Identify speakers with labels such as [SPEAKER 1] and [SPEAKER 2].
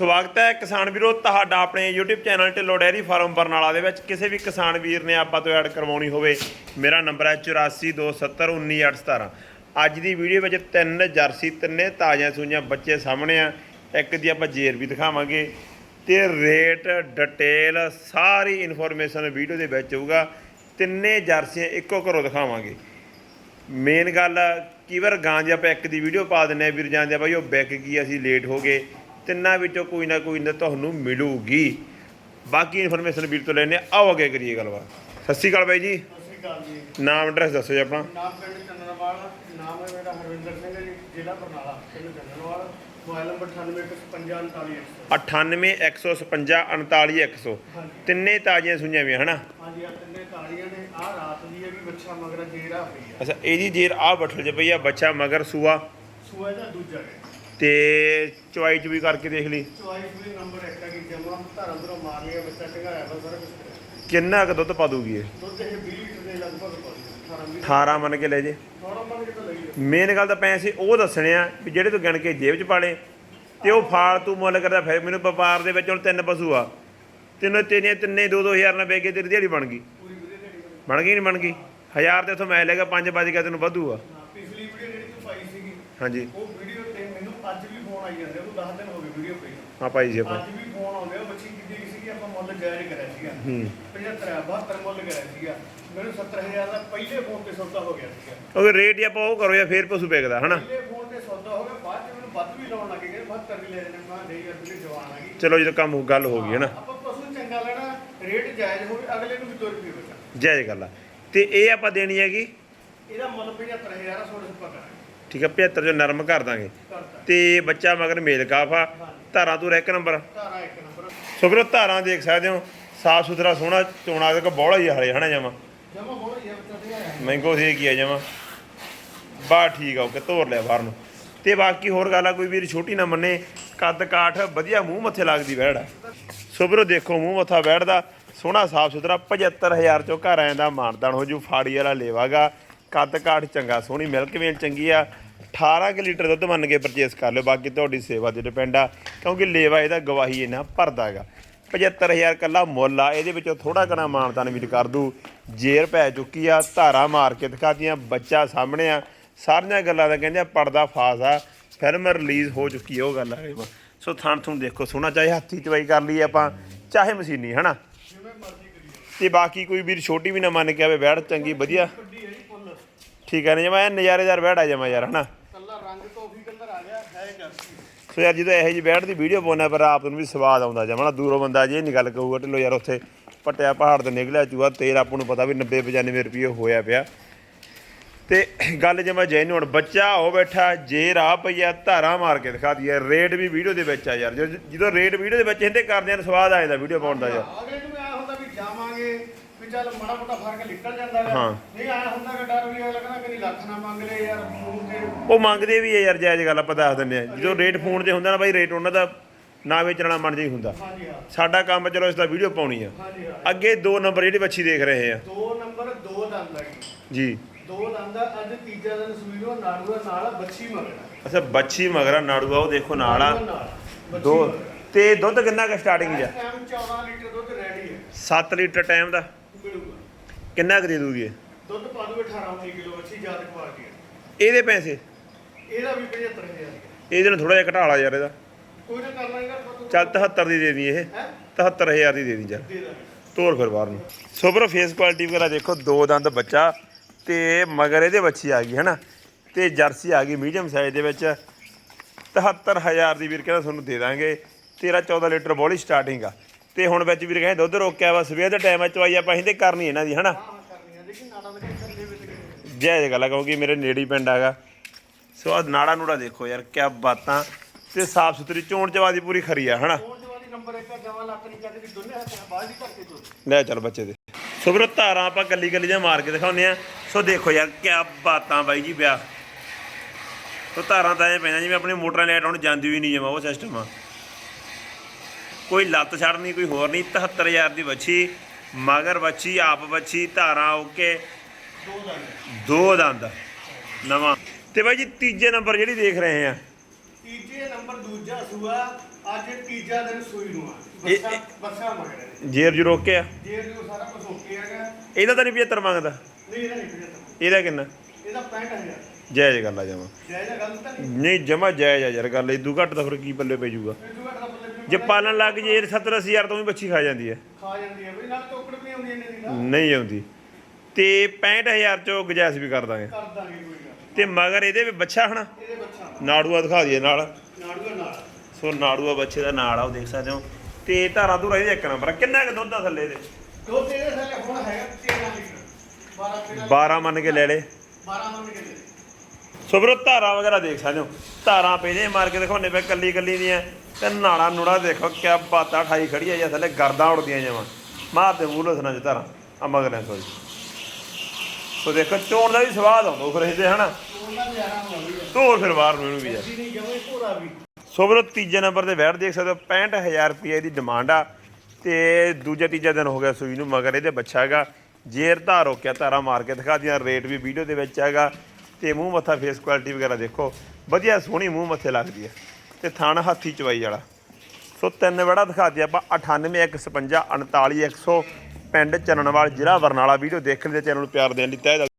[SPEAKER 1] ਸਵਾਗਤ ਹੈ ਕਿਸਾਨ ਵੀਰੋ, ਤੁਹਾਡਾ ਆਪਣੇ YouTube channel Dhillon dairy farm Barnala ਦੇ ਵਿੱਚ। ਕਿਸੇ ਵੀ ਕਿਸਾਨ ਵੀਰ ਨੇ ਆਪਾਂ ਤੋਂ ਐਡ ਕਰਵਾਉਣੀ ਹੋਵੇ, ਮੇਰਾ ਨੰਬਰ ਹੈ 8427191817 ਅੱਜ ਦੀ ਵੀਡੀਓ ਵਿੱਚ ਤਿੰਨ ਜਰਸੀ, ਤਿੰਨੇ ਤਾਜ਼ੀਆਂ ਸੂਈਆਂ ਬੱਚੇ ਸਾਹਮਣੇ ਆ। ਇੱਕ ਦੀ ਆਪਾਂ ਜੇਰ ਵੀ ਦਿਖਾਵਾਂਗੇ ਤੇ ਰੇਟ ਡਿਟੇਲ ਸਾਰੀ ਇਨਫੋਰਮੇਸ਼ਨ ਵੀਡੀਓ ਦੇ ਵਿੱਚ ਹੋਊਗਾ। ਤਿੰਨੇ ਜਰਸੀਆਂ ਇੱਕੋ ਘਰੋਂ ਦਿਖਾਵਾਂਗੇ। ਮੇਨ ਗੱਲ ਕੀ ਵਾਰ ਗਾਂ ਜੇ ਆਪਾਂ ਇੱਕ ਦੀ ਵੀਡੀਓ ਪਾ ਦਿੰਨੇ ਆ ਵੀਰ ਜਾਂਦੇ ਆ ਬਾਈ, ਉਹ ਵਿਕ ਕੀ ਅਸੀਂ ਲੇਟ ਹੋ ਗਏ। ਤਿੰਨਾਂ ਵਿੱਚੋਂ ਕੋਈ ਨਾ ਕੋਈ ਨਾ ਤੁਹਾਨੂੰ ਮਿਲੂਗੀ। ਬਾਕੀ ਇਨਫੋਰਮੇਸ਼ਨ ਵੀਰ ਤੋਂ ਲੈਣੇ ਆਓ ਅੱਗੇ ਕਰੀਏ ਗੱਲਬਾਤ। ਸਤਿ ਸ਼੍ਰੀ ਅਕਾਲ ਬਾਈ ਜੀ।
[SPEAKER 2] ਅਕਾਲ ਜੀ।
[SPEAKER 1] ਨਾਮ ਐਡਰੈਸ ਦੱਸੋ ਜੀ ਆਪਣਾ।
[SPEAKER 2] ਨਾਮ ਪਿੰਡ ਚੰਨਣਵਾਲ ਨਾਮ ਹੈ ਮੇਰਾ ਹਰਵਿੰਦਰ ਸਿੰਘ ਹੈ ਜੀ ਜ਼ਿਲ੍ਹਾ ਬਰਨਾਲਾ ਪਿੰਡ ਚੰਨਣਵਾਲ ਮੋਬਾਈਲ ਨੰਬਰ 9815494100
[SPEAKER 1] 9815539100
[SPEAKER 2] ਹਾਂਜੀ।
[SPEAKER 1] ਤਿੰਨੇ ਤਾਜ਼ੀਆਂ ਸੁਈਆਂ ਵੀ ਹਨਾ?
[SPEAKER 2] ਹਾਂਜੀ ਆ ਤਿੰਨੇ ਤਾਲੀਆਂ ਨੇ। ਆ ਰਾਤ ਦੀ ਹੈ ਵੀ ਬੱਚਾ ਮਗਰ ਜੇਰਾ ਪਈ ਹੈ
[SPEAKER 1] ਅੱਛਾ ਇਹਦੀ ਜੇਰ ਆ ਬੱਠਲ ਚ ਪਈ ਆ ਬੱਚਾ ਮਗਰ ਸੂਆ।
[SPEAKER 2] ਸੂਆ ਦਾ ਦੂਜਾ ਹੈ।
[SPEAKER 1] ਤੇ ਚੁਆਈ ਚੁਈ ਕਰਕੇ ਦੇਖ ਲਈ।
[SPEAKER 2] ਚੁਆਈ ਵੀ ਨੰਬਰ ਇੱਕ ਹੈ ਕਿ ਜਮਾ ਧਰਮ ਤੋਂ ਮਾਰ ਲਿਆ ਬੱਚਾ ਟੰਗਾਇਆ ਵਾ ਸਾਰਾ ਕੁਝ ਕਰਿਆ।
[SPEAKER 1] ਕਿੰਨਾ ਕੁ ਦੁੱਧ ਪਾ ਦੂਗੀ ਇਹ?
[SPEAKER 2] ਦੁੱਧ ਇਹ 20 ਲੀਟਰ ਦੇ ਲਗਭਗ ਪਾਉਂਦੀ 18 20
[SPEAKER 1] 18 ਮੰਨ ਕੇ ਲੈ ਜੇ।
[SPEAKER 2] ਥੋੜਾ ਮਨ ਲਈ
[SPEAKER 1] ਗੱਲ ਤਾਂ ਪੈਸੇ ਉਹ ਦੱਸਣੇ ਆ ਵੀ ਜਿਹੜੇ ਤੂੰ ਗਿਣ ਕੇ ਜੇਬ 'ਚ ਪਾਲੇ ਤੇ ਉਹ ਫਾਲਤੂ ਮੁੱਲ ਕਰਦਾ ਫਿਰ ਮੈਨੂੰ ਵਪਾਰ ਦੇ ਵਿੱਚ ਹੁਣ ਤਿੰਨ ਪਸ਼ੂ ਆ। ਤਿੰਨੋਂ ਤਿੰਨੇ ਤਿੰਨੇ 2-2000 ਨਾਲ ਵੇਚ ਕੇ ਤੇਰੀ ਦਿਹਾੜੀ ਬਣ ਗਈ।
[SPEAKER 2] ਪੂਰੀ
[SPEAKER 1] ਬਣ ਗਈ। ਨਹੀਂ ਬਣ ਗਈ? ਹਜ਼ਾਰ ਤੇ ਉਥੋਂ ਮੈਂ ਲੈ ਗਿਆ 5 ਵਜ ਗਿਆ ਤੈਨੂੰ ਵਧੂ ਆ।
[SPEAKER 2] ਪਿਛਲੀ ਵੀਡੀਓ ਜਿਹੜੀ ਤੂੰ ਪਾਈ ਸੀਗੀ
[SPEAKER 1] ਹਾਂਜੀ।
[SPEAKER 2] ਉਹ ਅੱਜ ਵੀ ਫੋਨ ਆਈ ਜਾਂਦੇ ਉਹ 10 ਦਿਨ ਹੋ ਗਏ ਵੀਡੀਓ ਪਈ ਨੂੰ।
[SPEAKER 1] ਹਾਂ ਭਾਈ ਜੀ ਆਪਾਂ।
[SPEAKER 2] ਅੱਜ ਵੀ ਫੋਨ ਆਉਂਦੇ ਆ ਬੱਚੀ ਕਿੱਡੀ ਸੀਗੀ ਆਪਾਂ ਮੁੱਲ ਜਾਇਜ਼ ਕਰਿਆ ਸੀਗਾ।
[SPEAKER 1] ਹੂੰ।
[SPEAKER 2] 75 72 ਮੁੱਲ ਕਰਿਆ ਸੀਗਾ। ਮੈਨੂੰ 70000 ਦਾ ਪਹਿਲੇ ਫੋਨ ਤੇ ਸੌਦਾ ਹੋ ਗਿਆ ਸੀਗਾ।
[SPEAKER 1] ਉਹ ਰੇਟ ਹੀ ਆਪਾਂ ਉਹ ਕਰੋ ਜਾਂ ਫੇਰ ਪਸ਼ੂ ਵੇਚਦਾ ਹਨਾ?
[SPEAKER 2] ਪਹਿਲੇ ਫੋਨ ਤੇ ਸੌਦਾ ਹੋ ਗਿਆ ਬਾਅਦ ਚ ਮੈਨੂੰ ਵੱਧ ਵੀ ਲਾਉਣ ਲੱਗੇ ਗਏ 72 ਵੀ ਲੈ ਲੈਣੇ ਮੈਂ ਨਹੀਂ ਯਾਰ ਤੁਸੀਂ ਜਵਾਨ ਆ ਗਈ।
[SPEAKER 1] ਚਲੋ ਜਦੋਂ ਕੰਮ ਹੋ- ਗੱਲ ਹੋ ਗਈ ਹਨਾ?
[SPEAKER 2] ਆਪਾਂ ਪਸ਼ੂ ਚੰਗਾ ਲੈਣਾ ਰੇਟ ਜਾਇਜ਼ ਹੋਵੇ ਅਗਲੇ ਨੂੰ ਵੀ 2 ਰੁਪਏ ਬਚਾ।
[SPEAKER 1] ਜਾਇਜ਼ ਗੱਲ ਆ। ਤੇ ਇਹ ਆਪਾਂ ਦੇਣੀ ਹੈਗੀ?
[SPEAKER 2] ਇਹਦਾ ਮੁੱਲ 75000 ਸੋੜੇ ਸੁਪਾ ਕਰਾਂਗੇ
[SPEAKER 1] ਠੀਕ ਆ 75 ਜੋ ਨਰਮ ਕਰ ਦਾਂਗੇ। ਤੇ ਬੱਚਾ ਮਗਰ ਮੇਲ ਕਾਫਾ ਧਾਰਾਂ ਤੋਂ ਇੱਕ ਨੰਬਰ
[SPEAKER 2] ਧਾਰਾ ਇੱਕ ਨੰਬਰ।
[SPEAKER 1] ਸੋ ਵੀਰੋ ਧਾਰਾਂ ਦੇਖ ਸਕਦੇ ਹੋ ਸਾਫ਼ ਸੁਥਰਾ ਸੋਹਣਾ ਚੋਣਾ ਦੇ ਕੋ ਬੋਲਾ ਹੀ ਆ ਹਲੇ ਹਨਾ ਜਮਾ?
[SPEAKER 2] ਜਮਾ ਹੋ ਰਹੀ ਹੈ ਬੱਚਾ ਤੇ ਆਇਆ
[SPEAKER 1] ਮਹਿੰਗੋ ਸੀ ਕੀ ਆ ਜਮਾ? ਬਾ ਠੀਕ ਆ ਓਕੇ ਤੋਰ ਲਿਆ ਬਾਹਰ ਨੂੰ। ਤੇ ਬਾਕੀ ਹੋਰ ਗੱਲ ਆ ਕੋਈ ਵੀਰ ਛੋਟੀ ਨਾ ਮੰਨੇ ਕੱਦ ਕਾਠ ਵਧੀਆ ਮੂੰਹ ਮੱਥੇ ਲੱਗਦੀ ਵੈੜ ਆ ਸੋ ਵੀਰੋ ਦੇਖੋ ਮੂੰਹ ਮੱਥਾ ਦਾ ਸੋਹਣਾ ਸਾਫ਼ ਸੁਥਰਾ 75000 ਚੋਂ ਘਰ ਆਇਆ ਦਾ ਮਾਨਦਾਨ ਹੋ ਜੂ ਫਾੜੀ ਵਾਲਾ ਲੇਵਾਗਾ। ਕੱਦ ਕਾਠ ਚੰਗਾ, ਸੋਹਣੀ ਮਿਲਕ ਵੇਲ ਚੰਗੀ ਆ। 18 ਕਿ ਲੀਟਰ ਦੁੱਧ ਮੰਨ ਕੇ ਪਰਚੇਸ ਕਰ ਲਿਓ, ਬਾਕੀ ਤੁਹਾਡੀ ਸੇਵਾ ਤੇ ਡਿਪੈਂਡ ਆ, ਕਿਉਂਕਿ ਲੇਵਾ ਇਹਦਾ ਗਵਾਹੀ ਇਹਨਾਂ ਭਰਦਾ ਹੈਗਾ। 75000 ਕੱਲਾ ਮੁੱਲ ਆ, ਇਹਦੇ ਵਿੱਚੋਂ ਥੋੜਾ ਘਣਾ ਮਾਨਦਾਨ ਵੀ ਕਰ ਦੂ। ਜੇਰ ਪੈ ਚੁੱਕੀ ਆ, ਧਾਰਾ ਮਾਰ ਕੇ ਦਿਖਾਤੀਆਂ, ਬੱਚਾ ਸਾਹਮਣੇ ਆ। ਸਾਰੀਆਂ ਗੱਲਾਂ ਦਾ ਕਹਿੰਦੇ ਆ ਪਰਦਾ ਫਾਸ ਆ ਫਿਲਮ ਰਿਲੀਜ਼ ਹੋ ਚੁੱਕੀ ਆ, ਉਹ ਗੱਲ ਆ ਸੋ ਥਾਂ ਥੁਣ ਦੇਖੋ, ਸੋਹਣਾ ਚਾਹੇ ਹੱਥੀ ਚਵਾਈ ਕਰ ਲਈਏ ਆਪਾਂ, ਚਾਹੇ ਮਸ਼ੀਨੀ, ਹਨਾ?
[SPEAKER 2] ਜਿਵੇਂ ਮਰਜ਼ੀ
[SPEAKER 1] ਤੇ ਬਾਕੀ ਕੋਈ ਵੀਰ ਛੋਟੀ ਵੀ ਨਾ ਮੰਨ ਕੇ ਆਵੇ, ਬੈਠ, ਚੰਗੀ, ਵਧੀਆ। ਠੀਕ ਹੈ ਨਾ ਜਮਾ ਨਜ਼ਾਰੇਦਾਰ ਬੈੜ ਆ ਜਮਾ ਯਾਰ ਹਨਾ?
[SPEAKER 2] ਕੱਲਾ ਰੰਗ ਕਲਰ ਆ ਗਿਆ ਹੈ ਜਰਸੀ
[SPEAKER 1] ਸੋ ਯਾਰ ਜਦੋਂ ਇਹੋ ਜਿਹੀ ਬੈਠ ਦੀ ਵੀਡੀਓ ਪਾਉਣਾ ਪਰ ਆਪ ਨੂੰ ਵੀ ਸਵਾਦ ਆਉਂਦਾ ਜਮਾ ਦੂਰੋਂ ਬੰਦਾ ਜੇ ਨਹੀਂ ਗੱਲ ਕਹੂਗਾ ਢਿੱਲੋ ਯਾਰ ਉੱਥੇ ਪਟਿਆ ਪਹਾੜ ਤੇ ਨਿਕਲਿਆ ਚੂਹਾ ਤੇਲ ਆਪਾਂ ਨੂੰ ਪਤਾ ਵੀ 90 95 ਰੁਪਏ ਹੋਇਆ ਪਿਆ। ਤੇ ਗੱਲ ਜਮਾ ਜੈਨੂਨ ਬੱਚਾ ਹੋ ਬੈਠਾ ਜੇ ਰਾਹ ਪਈਆ ਧਾਰਾ ਮਾਰ ਕੇ ਦਿਖਾ ਦਈਏ। ਰੇਟ ਵੀ ਵੀਡੀਓ ਦੇ ਵਿੱਚ ਆ ਯਾਰ ਜਦੋਂ- ਰੇਟ ਵੀਡੀਓ ਦੇ ਵਿੱਚ ਇਹਦੇ ਕਰਦੇ ਆ ਸਵਾਦ ਆ ਜਾਂਦਾ ਵੀਡੀਓ ਪਾਉਣ ਦਾ ਯਾਰ।
[SPEAKER 2] ਅਗਲੇ ਨੂੰ ਆਇਆ ਹੁੰਦਾ ਵੀ ਜਾਵਾਂਗੇ। ਚੱਲ ਮਾੜਾ ਮੋਟਾ ਫ਼ਰਕ ਨਿਕਲ ਜਾਂਦਾ ਗਾ।
[SPEAKER 1] ਹਾਂ।
[SPEAKER 2] ਨਹੀਂ ਆਇਆ ਹੁੰਦਾ ਕਿ ਡਰ ਵੀ ਅਗਲਾ ਕਹਿੰਦਾ ਕਿ ਲੱਖ ਨਾ ਮੰਗ ਲੈ ਯਾਰ ਫੋਨ ਤੇ।
[SPEAKER 1] ਉਹ ਮੰਗਦੇ ਵੀ ਆ ਯਾਰ ਜਾਇਜ਼ ਗੱਲ ਆਪਾਂ ਦੱਸ ਦਿੰਦੇ ਆ। ਜਦੋਂ ਰੇਟ ਫੋਨ ਤੇ ਹੁੰਦਾ ਨਾ ਬਾਈ ਰੇਟ ਉਹਨਾਂ ਦਾ ਨਾ ਵੇਚਣ ਵਾਲਾ ਮਨ ਜਾਈ ਹੁੰਦਾ।
[SPEAKER 2] ਹਾਂਜੀ ਹਾਂ।
[SPEAKER 1] ਸਾਡਾ ਕੰਮ ਚਲੋ ਇਸ ਦਾ ਵੀਡੀਓ ਪਾਉਣੀ ਆ।
[SPEAKER 2] ਹਾਂਜੀ ਹਾਂ।
[SPEAKER 1] ਅੱਗੇ ਦੋ ਨੰਬਰ ਜਿਹੜੀ ਬੱਚੀ ਦੇਖ ਰਹੇ ਆ।
[SPEAKER 2] ਦੋ ਨੰਬਰ ਦੋ ਦੰਦ ਲੱਗੀ
[SPEAKER 1] ਜੀ।
[SPEAKER 2] ਦੋ ਦੰਦ ਆ, ਅੱਜ ਤੀਜਾ ਦਿਨ ਸੂਈ ਨੂੰ ਨਾੜੂਆ ਨਾਲ ਆ, ਬੱਚੀ ਮਗਣਾ
[SPEAKER 1] ਅੱਛਾ ਬੱਚੀ ਮਗਰਾ ਨਾੜੂਆ ਉਹ ਦੇਖੋ ਨਾਲ ਆ। ਦੋ। ਤੇ ਦੁੱਧ ਕਿੰਨਾ ਕੁ ਸਟਾਰਟਿੰਗ ਜਾ
[SPEAKER 2] ਟਾਈਮ 14 ਲੀਟਰ ਦੁੱਧ ਰੈਡੀ ਹੈ
[SPEAKER 1] 7 ਲੀਟਰ ਟਾਈਮ ਦਾ। ਕਿੰਨਾ ਕੁ ਦੇ ਦੂਗੀ? ਇਹ?
[SPEAKER 2] ਦੁੱਧ ਪਾ ਦੂ 18 19 ਕਿਲੋ ਬੱਚੀ ਜਾਤ ਕੁਆਲਿਟੀ ਹੈ
[SPEAKER 1] ਇਹਦੇ ਪੈਸੇ?
[SPEAKER 2] ਇਹਦਾ ਵੀ 75000 ਹੈ
[SPEAKER 1] ਇਹਦੇ ਨਾਲ ਥੋੜਾ ਜਿਹਾ ਘਟਾ ਲਾ ਯਾਰ ਇਹਦਾ।
[SPEAKER 2] ਕੋਈ ਨਾ ਕਰ ਲਾਂਗਾ
[SPEAKER 1] ਚੱਲ 73 ਦੀ ਦੇ ਦੀ ਇਹ।
[SPEAKER 2] ਹੈ?
[SPEAKER 1] 73000 ਦੀ ਦੇ ਦੀ ਚੱਲ।
[SPEAKER 2] ਦੇ ਦਾਂਗੇ।
[SPEAKER 1] ਤੋਰ ਫਿਰ ਬਾਹਰ ਨੂੰ। ਸੋ ਬਰੋ ਫੇਸ ਕੁਆਲਿਟੀ ਵਗੈਰਾ ਦੇਖੋ ਦੋ ਦੰਦ ਬੱਚਾ ਤੇ ਮਗਰ ਇਹਦੇ ਬੱਚੀ ਆ ਗਈ ਹੈ ਨਾ ਤੇ ਜਰਸੀ ਆ ਗਈ ਮੀਡੀਅਮ ਸਾਈਜ਼ ਦੇ ਵਿੱਚ। 73000 ਦੀ ਵੀਰ ਕਹਿੰਦਾ ਤੁਹਾਨੂੰ ਦੇ ਦਾਂਗੇ। 13 14 ਲੀਟਰ ਬੋਲੀ ਸਟਾਰਟਿੰਗ ਆ। ਤੇ ਹੁਣ ਵਿੱਚ ਵੀਰ ਕਹਿੰਦੇ ਦੁੱਧ ਰੋਕਿਆ ਵਾ ਸਵੇਰ ਦੇ ਟਾਈਮ ਚਵਾਈ ਆਪਾਂ ਇਹਦੇ ਕਰਨੀ ਇਹਨਾਂ ਦੀ ਹਨਾ? ਜੈ ਜੈ ਗੱਲ ਆ ਕਿਉਂਕਿ ਮੇਰੇ ਨੇੜੇ ਹੀ ਪਿੰਡ ਹੈਗਾ। ਸੋ ਆ ਨਾੜਾ ਨੂੜਾ ਦੇਖੋ ਯਾਰ ਕਿਆ ਬਾਤਾਂ। ਤੇ ਸਾਫ਼ ਸੁਥਰੀ ਚੋਣ ਚਵਾ ਦੀ ਪੂਰੀ ਖਰੀ ਆ ਹਨਾ?
[SPEAKER 2] ਫੋਨ ਜਵਾਨੀ ਨੰਬਰ 1 ਜਮਾ ਲੱਕ ਨਹੀਂ ਚੱਕਦੀ ਦੋਨੇ ਹੱਥਾਂ ਬਾਹਰ ਹੀ ਕਰਕੇ ਦੋ
[SPEAKER 1] ਲੈ ਚੱਲ ਬੱਚੇ ਦੇ। ਸੋ ਵੀਰੋ ਧਾਰਾਂ ਆਪਾਂ ਕੱਲੀ ਕੱਲੀ ਜਿਹਾ ਮਾਰ ਕੇ ਦਿਖਾਉਂਦੇ ਆ। ਸੋ ਦੇਖੋ ਯਾਰ ਕਿਆ ਬਾਤਾਂ ਬਾਈ ਜੀ ਪਿਆ ਸੋ ਧਾਰਾਂ ਤਾਂ ਐ ਪੈਣਾ ਜਿਵੇਂ ਆਪਣੇ ਮੋਟਰਾਂ ਲੈਟ ਹੁਣ ਜਾਂਦੀ ਵੀ ਨਹੀਂ ਜਮਾ ਉਹ ਸਿਸਟਮ ਆ। ਕੋਈ ਲੱਤ ਛੱਡਣੀ ਕੋਈ ਹੋਰ ਨਹੀਂ 73000 ਦੀ ਬੱਚੀ ਮਗਰ ਬੱਚੀ ਆਪ ਬੱਚੀ ਧਾਰਾਂ ਓਕੇ
[SPEAKER 2] ਦੋ ਦੰਦ
[SPEAKER 1] ਦੋ ਦੰਦ। ਨਵਾਂ। ਤੇ ਬਾਈ ਜੀ ਤੀਜੇ ਨੰਬਰ ਜਿਹੜੀ ਦੇਖ ਰਹੇ ਆ।
[SPEAKER 2] ਤੀਜੇ ਨੰਬਰ ਦੂਜਾ ਸੂਆ ਅੱਜ ਤੀਜਾ ਦਿਨ ਸੂਈ ਨੂੰ ਆ। ਬੱਸਾ ਬੱਸਾ ਮਗਰ ਹੈ
[SPEAKER 1] ਜੇਰ ਜੂ ਰੋਕਿਆ
[SPEAKER 2] ਜੇ ਜੋ ਸਾਰਾ ਕੁਝ ਓਕੇ ਹੈਗਾ।
[SPEAKER 1] ਇਹਦਾ ਤਾਂ ਨਹੀਂ 75 ਮੰਗਦਾ?
[SPEAKER 2] ਨਹੀਂ ਇਹਦਾ ਨਹੀਂ ਪਿਆ
[SPEAKER 1] ਇਹਦਾ ਕਿੰਨਾ?
[SPEAKER 2] ਇਹਦਾ 65000
[SPEAKER 1] ਜਾਇਜ਼ ਗੱਲ ਆ ਜਮਾ।
[SPEAKER 2] ਜਾਇਜ਼ ਗੱਲ ਤਾਂ ਨਹੀਂ।
[SPEAKER 1] ਨਹੀਂ ਜਮਾ ਜਾਇਜ਼ ਆ ਯਾਰ ਗੱਲ ਇਦੂ ਘੱਟ ਤਾਂ ਫਿਰ ਕੀ ਪੱਲੇ ਪੈ
[SPEAKER 2] ਵੀ
[SPEAKER 1] ਜੇ ਪਾਲਣ ਲੱਗ ਜੇ 70 ਹਜ਼ਾਰ ਤੋਂ ਵੀ ਬੱਚੀ ਖਾ ਜਾਂਦੀ ਹੈ।
[SPEAKER 2] ਖਾ ਜਾਂਦੀ ਹੈ ਬਈ ਨਾਲ ਟੋਕੜ ਵੀ ਆਉਂਦੀ ਇਹਨੇ ਦੀ ਨਾ
[SPEAKER 1] ਨਹੀਂ ਆਉਂਦੀ। ਤੇ 65000 ਚੋਂ ਗੁਜਾਇਸ਼ ਵੀ ਕਰ ਦਾਂਗੇ।
[SPEAKER 2] ਕਰ ਦਾਂਗੇ ਕੋਈ ਗੱਲ
[SPEAKER 1] ਤੇ ਮਗਰ ਇਹਦੇ ਵੀ ਬੱਚਾ ਹਨਾ?
[SPEAKER 2] ਇਹਦੇ ਬੱਚਾ
[SPEAKER 1] ਨਾੜੂਆ ਦਿਖਾ ਦਈਏ ਨਾਲ।
[SPEAKER 2] ਨਾੜੂਆ ਨਾਲ।
[SPEAKER 1] ਸੋ ਨਾੜੂਆ ਬੱਚੇ ਦਾ ਨਾਲ ਆ ਉਹ ਦੇਖ ਸਕਦੇ ਹੋ। ਤੇ ਧਾਰਾਂ ਧੂਰਾ ਇਹਦੇ ਇੱਕ ਨੰਬਰ। ਕਿੰਨਾ ਕੁ ਦੁੱਧ ਆ ਥੱਲੇ ਦੇ
[SPEAKER 2] ਦੁੱਧ ਇਹਦੇ ਥੱਲੇ ਹੁਣ ਹੈਗਾ 13 ਲੀਟਰ। 12 13
[SPEAKER 1] 12 ਮੰਨ ਕੇ ਲੈ ਲੈ
[SPEAKER 2] 12 ਮੰਨ ਕੇ ਦੇ
[SPEAKER 1] ਸੋ ਵੀਰੋ ਧਾਰਾਂ ਵਗੈਰਾ ਦੇਖ ਸਕਦੇ ਹੋ। ਧਾਰਾਂ ਪਹਿਲੇ ਮਾਰ ਕੇ ਦਿਖਾਉਣੇ ਪਏ ਕੱਲੀ ਕੱਲੀ ਦੀਆਂ। ਤੇ ਨਾੜਾ ਨੂੜਾ ਦੇਖੋ ਕਿਆ ਬਾਤਾਂ ਠਾਈ ਖੜੀ ਆ, ਜਾਂ ਥੱਲੇ ਗਰਦਾਂ ਉੜਦੀਆਂ ਜਾਵਾਂ ਮਾਰ ਤੇ ਮੂਲੋ ਸੁਣਾ ਚ ਧਾਰਾਂ, ਆ ਮਗਰ ਸੋਰੀ। ਸੋ ਦੇਖੋ, ਚੋਣ ਦਾ ਵੀ ਸਵਾਦ ਆਉਂਦਾ ਫਿਰ ਇਹਦੇ ਹਨਾ।
[SPEAKER 2] ਉਹਨਾਂ
[SPEAKER 1] ਫਿਰ ਬਾਹਰ ਨੂੰ ਇਹਨੂੰ ਵੀ ਯਾਰ। ਸੋ ਵੀਰੋ ਤੀਜੇ ਨੰਬਰ ਤੇ ਵੈਟ ਦੇਖ ਸਕਦੇ ਹੋ 65000 ਰੁਪਏ ਦੀ ਡਿਮਾਂਡ ਆ। ਤੇ ਦੂਜਾ, ਤੀਜਾ ਦਿਨ ਹੋ ਗਿਆ ਸੂਈ ਨੂੰ, ਮਗਰ ਇਹਦੇ ਬੱਚਾ ਹੈਗਾ। ਜੇਰ ਧਾਰ ਰੋਕਿਆ ਧਾਰਾ ਮਾਰ ਕੇ ਦਿਖਾ ਦਿਆਂ, ਰੇਟ ਵੀ ਵੀਡੀਓ ਦੇ ਵਿੱਚ ਹੈਗਾ। ਤੇ ਮੂੰਹ ਮੱਥਾ ਫੇਸ ਕੁਆਲਿਟੀ ਵਗੈਰਾ ਦੇਖੋ, ਵਧੀਆ ਸੋਹਣੀ ਮੂੰਹ ਮੱਥੇ ਲੱਗਦੀ ਹੈ ਤੇ ਥਣ ਹਾਥੀ ਚਵਾਈ ਵਾਲਾ। ਸੋ ਤਿੰਨ ਵੜਾ ਦਿਖਾ ਦਿਆ ਆਪਾਂ 98155 39100 ਪਿੰਡ ਚੰਨਣਵਾਲ ਜ਼ਿਲ੍ਹਾ ਬਰਨਾਲਾ ਵੀਡੀਓ ਦੇਖਣ ਦੇ ਚੈਨਲ ਨੂੰ ਪਿਆਰ ਦੇਣ ਲਈ ਤਹਿ